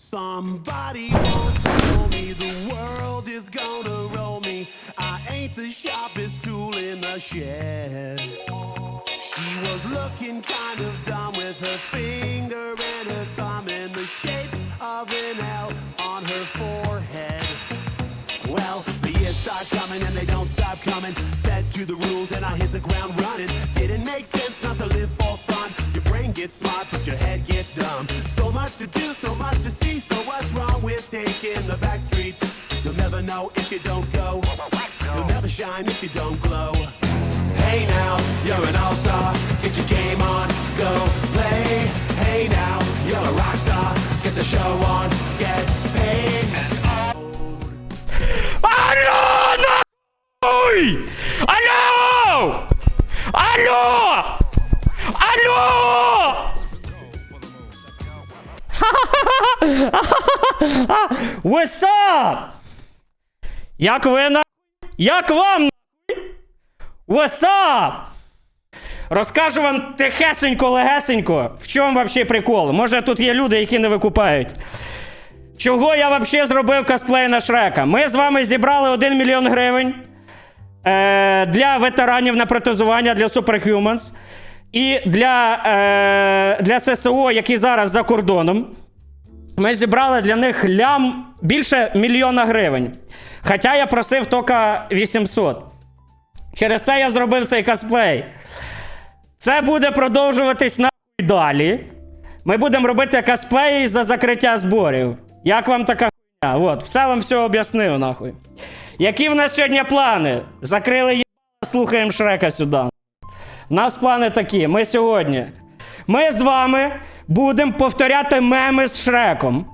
Somebody once told me the world is gonna roll me. I ain't the sharpest tool in the shed. She was looking kind of dumb with her finger and her thumb in the shape of an L on her forehead. Well, the years start coming and they don't stop coming. Fed to the rules and I hit the ground running. Didn't make sense not to live for fun. Your brain gets smart, but your head gets dumb. So much to do, so much to see. So what's wrong with taking the back streets? You'll never know if you don't go. You'll never shine if you don't glow. Hey now, you're an all-star. Get your game on, go play. Hey now, you're a rock star. Get the show on, get paid. Алло, нахуй! Алло! Алло! Алло! What's up? Як ви на... Як вам нахуй? What's up? Розкажу вам тихесенько, легесенько, в чому взагалі прикол. Може тут є люди, які не викупають. Чого я взагалі зробив косплей на Шрека? Ми з вами зібрали 1 мільйон гривень е, для ветеранів на протезування для Superhumans і для, е, для ССО, які зараз за кордоном. Ми зібрали для них лям більше мільйона гривень. Хоча я просив тільки 800. Через це я зробив цей косплей. Це буде продовжуватись нахуй далі. Ми будемо робити косплеї за закриття зборів. Як вам така хуйня? От, все вам все об'яснив, нахуй. Які в нас сьогодні плани? Закрили є, слухаємо Шрека сюди. У нас плани такі. Ми сьогодні. Ми з вами будемо повторяти меми з Шреком.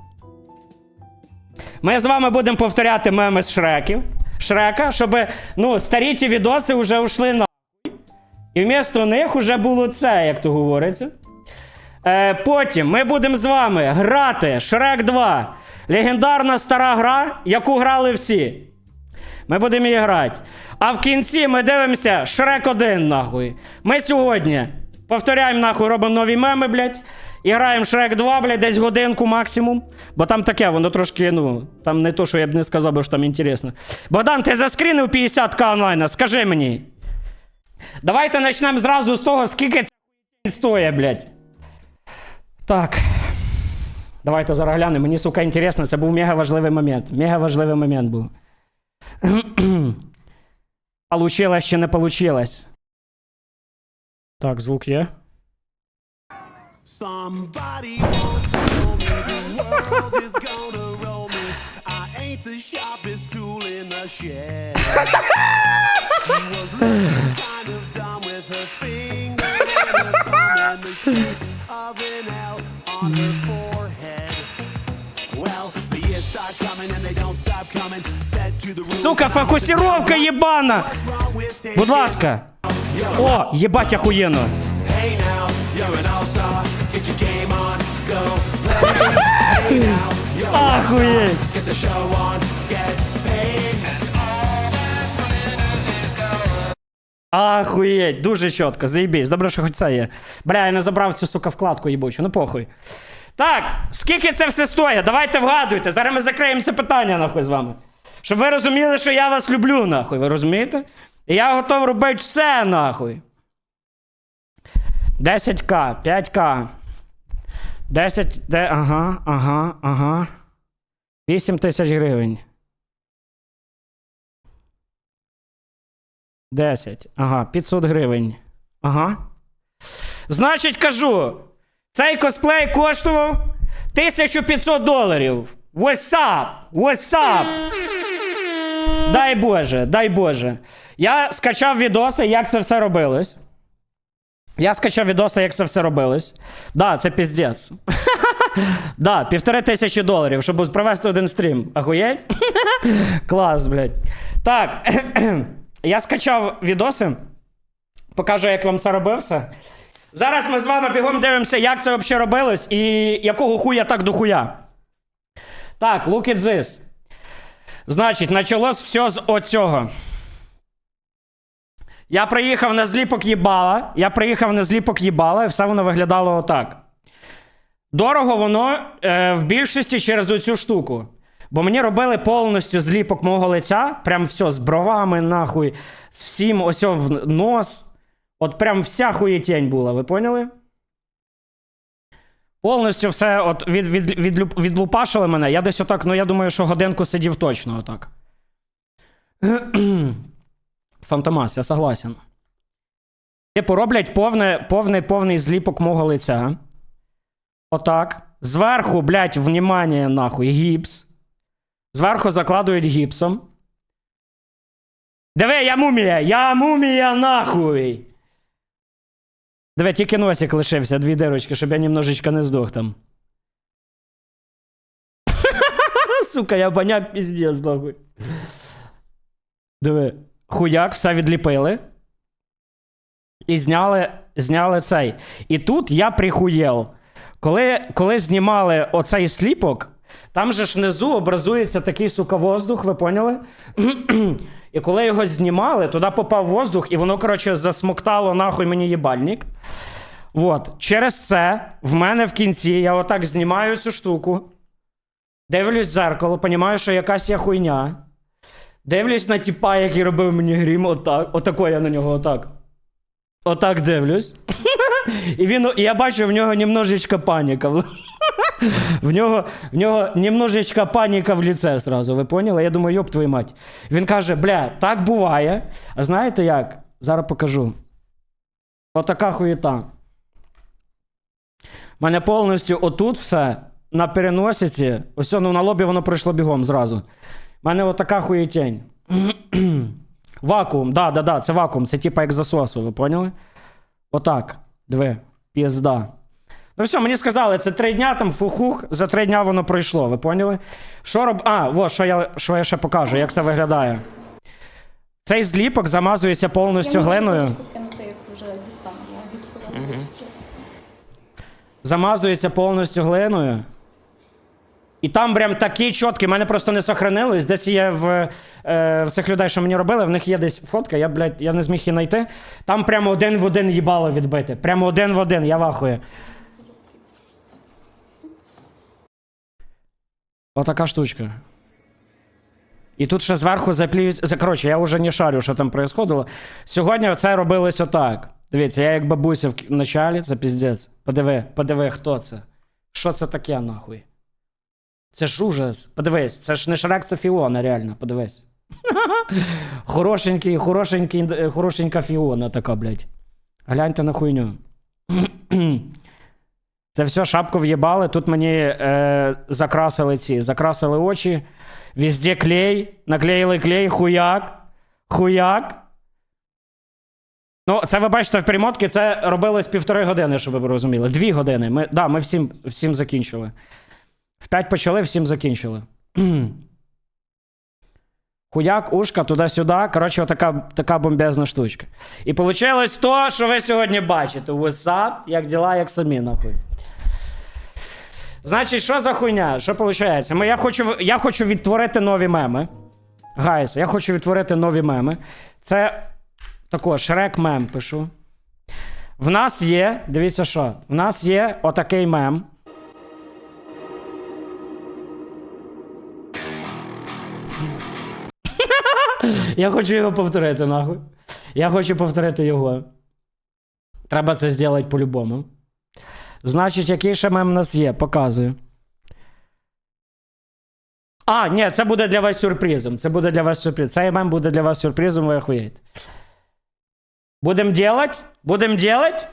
Ми з вами будемо повторяти меми з Шреків. Шрека, щоб ну, старі ті відоси вже ушли на. І вмісто них вже було це, як то говориться. Е, потім ми будемо з вами грати Шрек 2. Легендарна стара гра, яку грали всі. Ми будемо її грати. А в кінці ми дивимося Шрек 1, нахуй. Ми сьогодні повторяємо, нахуй, робимо нові меми, блядь. І граємо Шрек 2, блядь, десь годинку максимум. Бо там таке, воно трошки, ну, там не то, що я б не сказав, бо що там інтересно. Богдан, ти заскрінив 50к онлайна, скажи мені. Давайте почнемо зразу з того, скільки це стоїть, блядь. Так. Давайте зараз глянемо. Мені, сука, інтересно, це був мега важливий момент. Мега важливий момент був. Получилось чи не получилось? Так, звук є. Сука, фокусировка ебана! Будь ласка. О, єбать get paid. Ахуєть, дуже чітко, заєбісь. Добре, що хоч це є. Бля, я не забрав цю сука вкладку їбучу, ну похуй. Так, скільки це все стоїть? Давайте вгадуйте. Зараз ми закриємо це питання нахуй з вами. Щоб ви розуміли, що я вас люблю, нахуй, ви розумієте? Я готов робити все, нахуй. 10к, 5к. 10, де, ага, ага, ага. 8 тисяч гривень. 10. Ага, 500 гривень. Ага. Значить, кажу, цей косплей коштував 1500 доларів. What's up? What's up? Дай Боже, дай Боже. Я скачав відоси, як це все робилось. Я скачав відоси, як це все робилось. Да, це піздець. Да, півтори тисячі доларів, щоб провести один стрім. Ахуєть? Клас, блядь. Так. Я скачав відоси. Покажу, як вам це робився. Зараз ми з вами бігом дивимося, як це взагалі робилось і якого хуя так до хуя. Так, look at this. Значить, почалось все з оцього. Я приїхав на зліпок їбала. Я приїхав на зліпок їбала, і все воно виглядало отак. Дорого воно е, в більшості через оцю штуку. Бо мені робили повністю зліпок мого лиця, прям все з бровами, нахуй, з всім ось в нос. От прям вся хуєтень була, ви поняли? Повністю все от від, від, від, відлупашили мене. Я десь отак, ну я думаю, що годинку сидів точно отак. Фантомас, я согласен. Типу, роблять повне, повний, повний зліпок мого лиця. Отак. Зверху, блядь, внимание, нахуй, гіпс. Зверху закладують гіпсом. Диви, я мумія! Я мумія, нахуй! Диви, тільки носик лишився, дві дирочки, щоб я немножечко не здох там. Сука, я баняк піздець, нахуй. Диви. Хуяк, все відліпили. І зняли, зняли цей. І тут я прихуєл. Коли, коли знімали оцей сліпок, там же ж внизу образується такий сука воздух, ви поняли? і коли його знімали, туди попав воздух, і воно, коротше, засмоктало нахуй мені їбальник. От. Через це в мене в кінці я отак знімаю цю штуку. Дивлюсь в зеркало, понімаю, що якась є хуйня. Дивлюсь на тіпа, який робив мені грім, отак. Отако я на нього отак. Отак дивлюсь. І він, я бачу, в нього немножечко паніка. В нього, в нього немножечко паніка в ліце сразу, ви поняли? Я думаю, йоп твою мать. Він каже: бля, так буває. А знаєте як? Зараз покажу. Отака хуєта. У мене повністю отут все на переносиці. Ось ну, на лобі воно пройшло бігом зразу. У мене отака хуєтень. Вакуум, да, да, да, це вакуум, це типа як засосу, ви поняли? Отак. Диви, пізда. Ну все, мені сказали, це три дня, там фухух, за три дня воно пройшло, ви поняли? Що роб... А, во, що я, що я ще покажу, як це виглядає. Цей зліпок замазується повністю глиною. Замазується повністю глиною. І там прям такі чіткі, мене просто не сохранились. Десь є в, е, в цих людей, що мені робили, в них є десь фотка, я, блядь, я не зміг її знайти. Там прямо один в один їбало відбити. Прямо один в один, я вахую. Отака штучка. І тут ще зверху заплюють. Коротше, я вже не шарю, що там происходило. Сьогодні це робилось отак. Дивіться, я як бабуся в началі, це піздець. Подиви, подиви, хто це? Що це таке, нахуй? Це ж ужас. Подивись, це ж не Шрек, це Фіона, реально, подивись. Хорошенький, хорошенький, хорошенька Фіона така, блядь. Гляньте на хуйню. Це все шапку в'єбали. Тут мені е, закрасили ці, закрасили очі. Везде клей, наклеїли клей, хуяк, хуяк. Ну, це ви бачите в перемотці, це робилось півтори години, щоб ви розуміли. Дві години. Ми, да, ми всім, всім закінчили. В п'ять почали, всім закінчили. Хуяк, ушка, туди-сюди. Коротше, отака така бомбезна штучка. І вийшло то, що ви сьогодні бачите. WhatsApp, як діла, як самі, нахуй. Значить, що за хуйня? Що виходить? Я, хочу, я хочу відтворити нові меми. Гайс, я хочу відтворити нові меми. Це також Шрек мем пишу. В нас є, дивіться що, в нас є отакий мем. Я хочу його повторити, нахуй. Я хочу повторити його. Треба це зробити по-любому. Значить, який ще мем у нас є? Показую. А, ні, це буде для вас сюрпризом. Це буде для вас сюрприз. Цей мем буде для вас сюрпризом, ви охуєєте. Будем делать? Будем делать?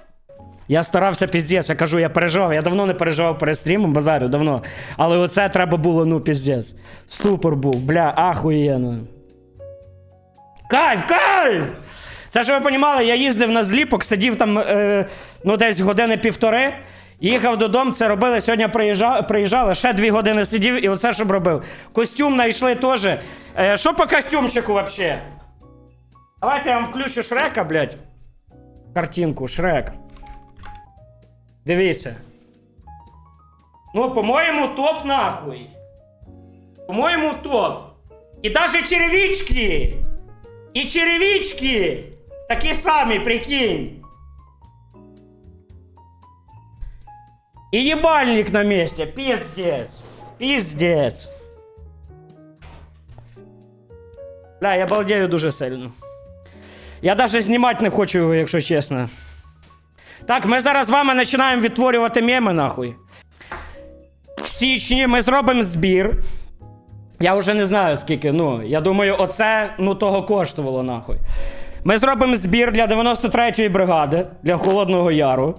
Я старався піздець, я кажу, я переживав. Я давно не переживав перед стрімом, базарю, давно. Але оце треба було, ну, піздець. Ступор був, бля, ахуєнно. Кайф, кайф! Це ж ви понімали, я їздив на зліпок, сидів там е, ну, десь години півтори. Їхав додому, це робили. Сьогодні приїжджали, приїжджали, ще дві години сидів і оце щоб робив. Костюм знайшли теж. Е, що по костюмчику взагалі? Давайте я вам включу Шрека, блядь. Картинку, Шрек. Дивіться. Ну, по-моєму, топ нахуй. По-моєму, топ. І даже черевички. І черевички. Такі самі, прикинь. И ебальник на месте. Пиздец. Пиздец. Бля, я балдею дуже сильно. Я навіть знімати не хочу його, якщо чесно. Так, ми зараз з вами починаємо відтворювати меми, нахуй. В січні ми зробимо збір. Я вже не знаю скільки. Ну, я думаю, оце ну того коштувало, нахуй. Ми зробимо збір для 93-ї бригади для Холодного Яру.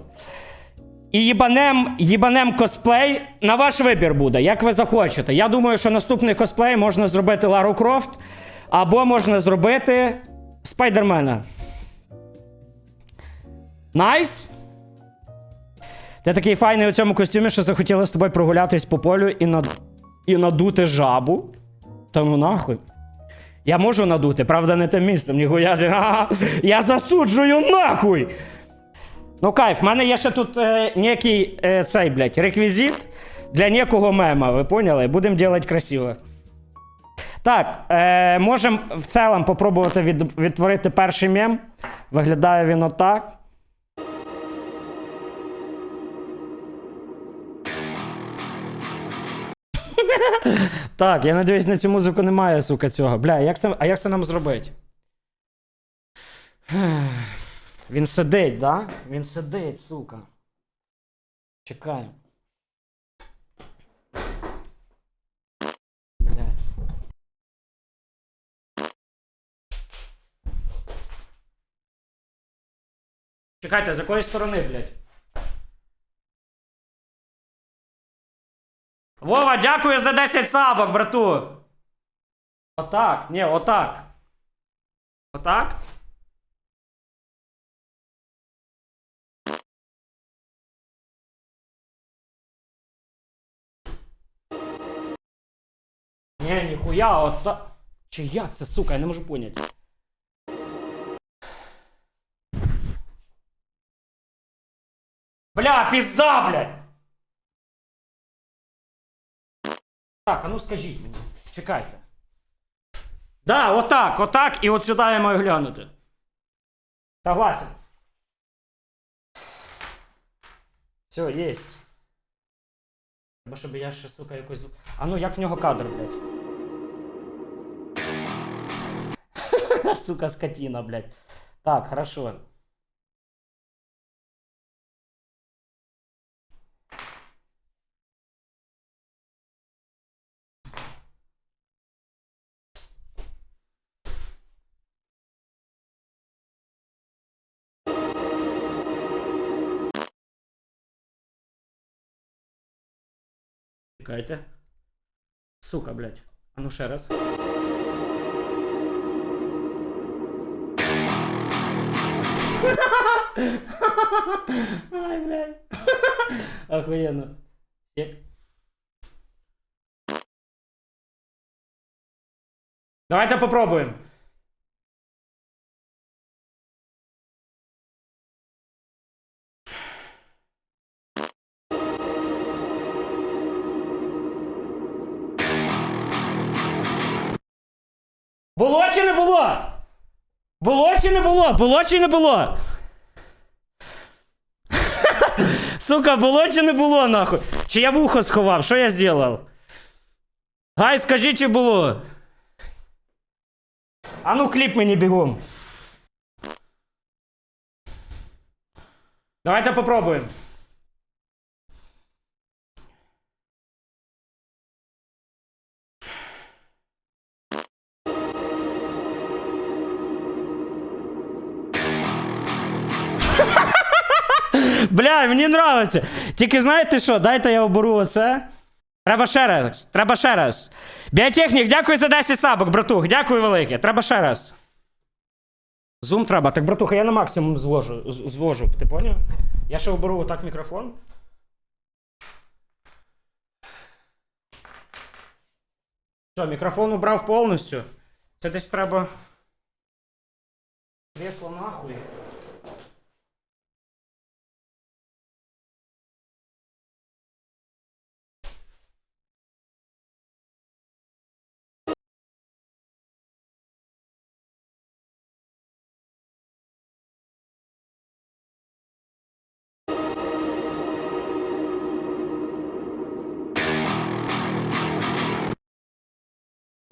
І їбанем, їбанем косплей на ваш вибір буде, як ви захочете. Я думаю, що наступний косплей можна зробити Лару Крофт, або можна зробити Спайдермена. Найс! Ти такий файний у цьому костюмі, що захотіли з тобою прогулятись по полю і, над... і надути жабу. Та ну нахуй. Я можу надути, правда, не тим місцем. Ніхуя. Ага, я засуджую нахуй! Ну, кайф, в мене є ще тут е, некий е, цей, блядь, реквізит для некого мема, ви поняли? Будемо робити красиво. Так, е, можемо в цілому попробувати від, відтворити перший мем. Виглядає він отак. Так, я надіюсь, на цю музику немає, сука, цього. Бля, як це, а як це нам зробити? Він сидить, да? Він сидить, сука. Чекай. Чекайте, з якої сторони, блядь? Вова, дякую за 10 сабок, брату. Отак. Ні, отак. Отак? Ні, ніхуя, отак. Чи як це, сука, я не можу поняти. Бля, пізда, блядь! Так, а ну скажіть мені. Чекайте. Да, отак, отак, і от сюди я маю глянути. Согласен. Все, єсть. Треба, щоб я ще, сука, якось. А ну як в нього кадр, блядь? Сука, скотина, блядь. Так, хорошо. Чекайте. Сука, блядь. А ну ще раз. Ай, блядь. Охуенно. Чек. Давайте попробуем. Було чи не було? Було чи не було? Сука, було чи не було, нахуй? Чи я вухо сховав? Що я зробив? Гай, скажи, чи було? А ну кліп мені бігом. Давайте попробуємо. Бля, мені нравиться. Тільки знаєте що, дайте я оберу оце. Треба ще раз. Треба ще раз. Біотехнік, дякую за 10 сабок, братух. Дякую велике. Треба ще раз. Зум треба. Так, братуха, я на максимум звожу, звожу. Ти поняв? Я ще оберу отак мікрофон. Все, мікрофон убрав повністю. Це десь треба. Кресло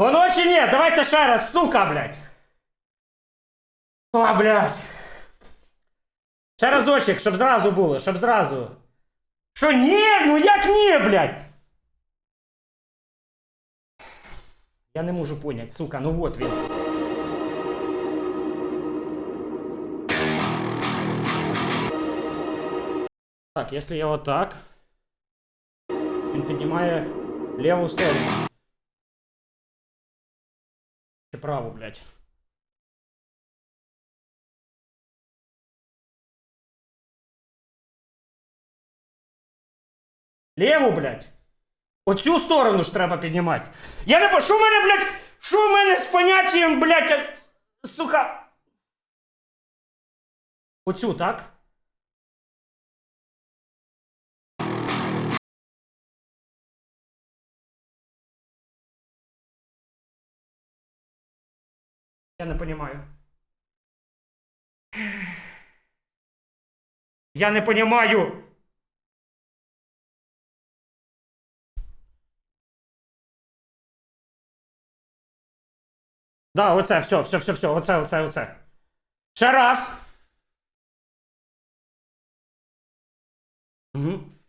Воно чи ні? Давайте ще раз, сука, блядь. О, блядь. Ще разочек, щоб зразу було, щоб зразу. Що ні? Ну як ні, блядь? Я не можу понять, сука, ну вот він. Так, если я вот так, він піднімає ліву сторону. Чи праву, блядь. Ліву, блядь. Оцю сторону ж треба піднімати. Я не по. Що в мене, блядь? Що в мене з поняттям, блядь? Сука. Оцю, так? Я не понимаю. Я не понимаю. Да, оце, все, все, все, все, оце, оце, оце. Ще раз. Угу.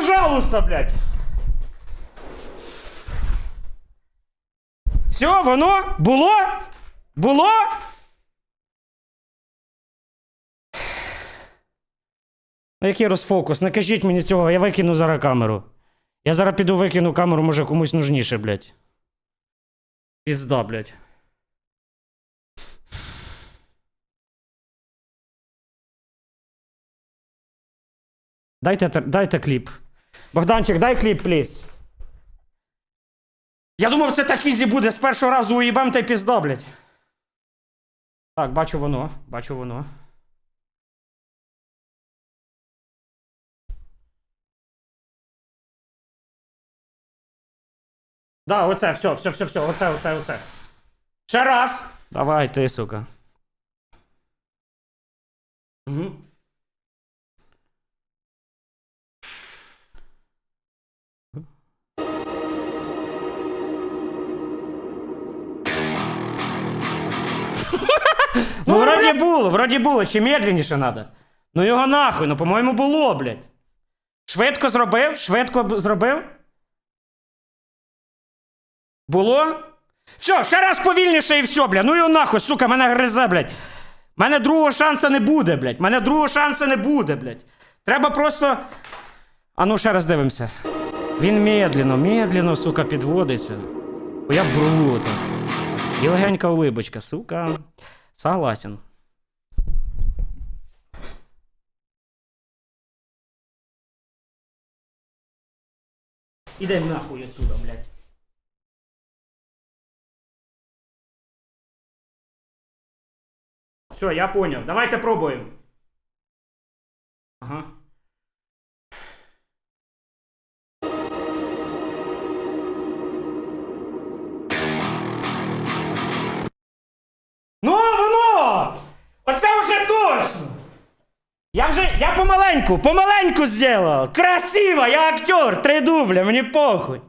Пожалуйста, блядь. Все, воно було? Було? Ну, який розфокус? Не кажіть мені цього, я викину зараз камеру. Я зараз піду викину камеру, може комусь нужніше, блядь. Пізда, блядь. Дайте, дайте кліп. Богданчик, дай кліп, пліз. Я думав, це так ізі буде. З першого разу уїбем та й пізда, блядь. Так, бачу воно, бачу воно. Да, оце, все, все, все, все, оце, оце, оце. Ще раз. Давай, ти, сука. Угу. Ну, вроді було, вроді було, чи медленніше надо. Ну його нахуй, ну, по-моєму, було, блядь. Швидко зробив? Швидко зробив? Було? Все, ще раз повільніше і все, блядь. Ну його нахуй, сука, мене гризе, блядь. Мене другого шансу не буде, блядь. Мене другого шансу не буде, блядь. Треба просто. А ну ще раз дивимося. Він медленно, медленно, сука, підводиться. Бо я брову так. І легенька улибочка, сука. Согласен. Іди нахуй отсюда, блядь. Все, я понял. Давайте пробуем. Ага. Помаленьку, помаленьку сделал. Красиво, я актер, три дубля, мені похуй.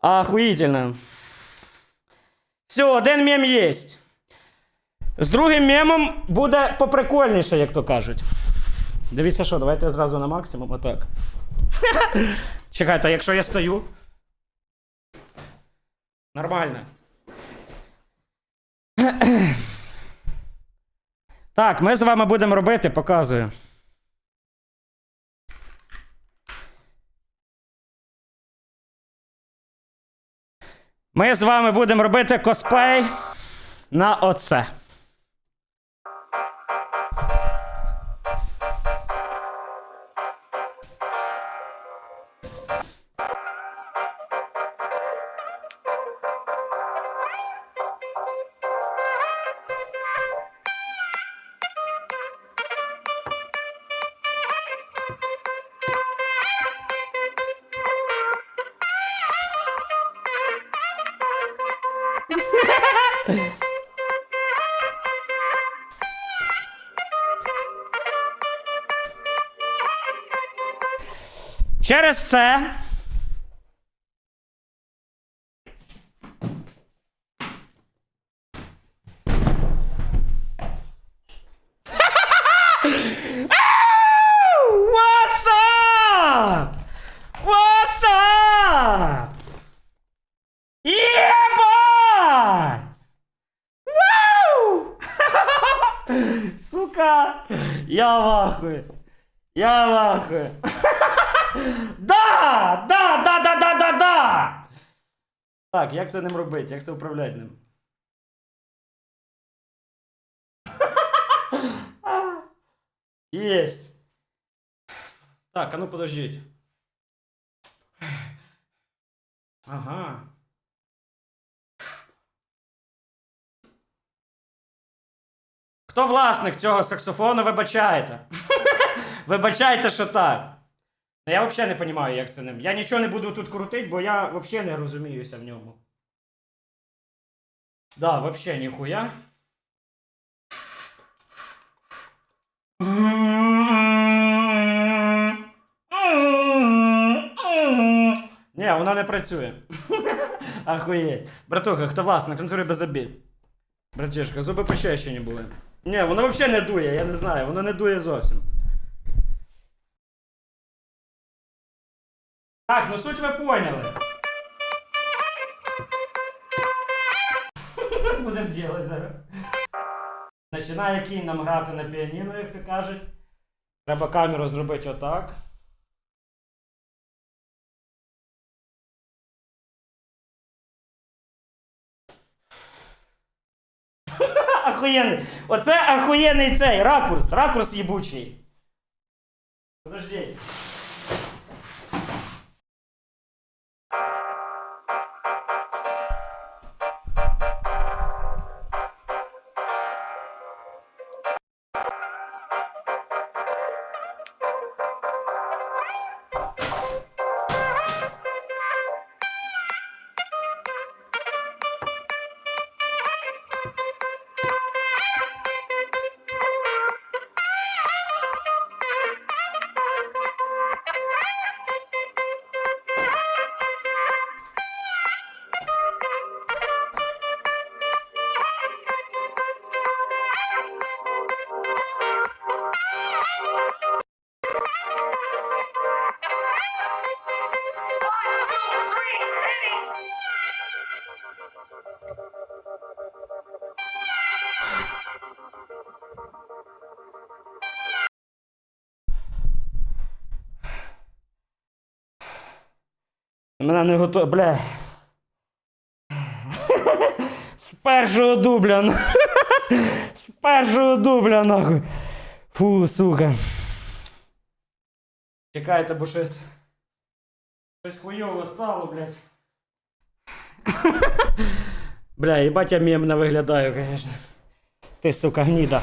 Охуительно. Все, один мем єсть. З другим мемом буде поприкольніше, як то кажуть. Дивіться що, давайте зразу на максимум, отак. Чекайте, а якщо я стою. Нормально. Так, ми з вами будемо робити, показую. Ми з вами будемо робити косплей на оце. Через це. Ау! What's up? What's up? Ебать! Вау! Сука! Я в ахуе. Я в ахуе. Да! Да, да, да, да, да, да! Так, як це ним робити? Як це управляти ним? Єсть. Так, а ну подождіть. Ага. Хто власник цього саксофону, вибачайте. Вибачайте, що так. Я взагалі не розумію, як це ним. Я нічого не буду тут крутити, бо я взагалі не розуміюся в ньому. Да, взагалі ніхуя. Ні, вона не працює. Ахуєть. Братуха, хто власник, контролюй без обід. Братішка, зуби почищені були. Ні, воно взагалі не дує, я не знаю, воно не дує зовсім. Так, ну суть ви поняли. Будемо ділити зараз. Починає кінь нам грати на піаніно, як то кажуть. Треба камеру зробити отак. Ахуєнний. Оце ахуєнний цей ракурс. Ракурс їбучий. Подожди. Не готово. Бля. З першого дубля. З першого дубля, нахуй. Фу, сука. Чекайте, бо щось. Щось хуйово стало, блядь. Бля, їбать я мемно виглядаю, конечно. Ти, сука, гніда.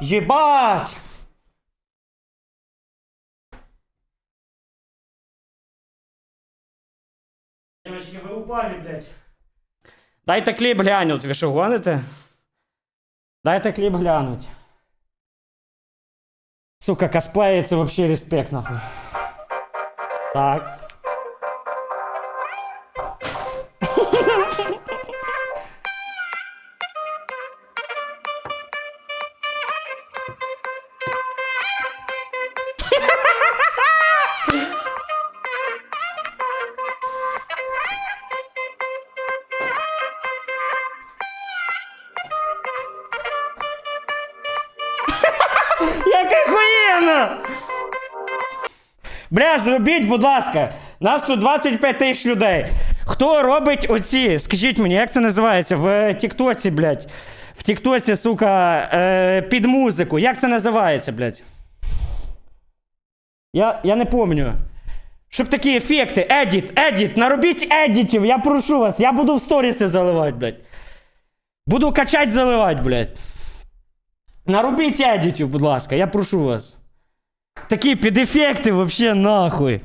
Єбать! Девочки, ви упали, блядь. Дайте кліп глянуть, ви що гоните? Дайте кліп глянуть. Сука, косплеится вообще респект, нахуй. Так. Бля, зробіть, будь ласка. Нас тут 25 тисяч людей. Хто робить оці? Скажіть мені, як це називається? В Тіктоці, блядь. В Тіктоці, сука, е, під музику. Як це називається, блядь? Я, я не пам'ятаю. Щоб такі ефекти, едіт, едіт, наробіть едітів, я прошу вас, я буду в сторіси заливати, блядь. Буду качать заливати, блядь. Наробіть едітів, будь ласка, я прошу вас. Такі під вообще нахуй.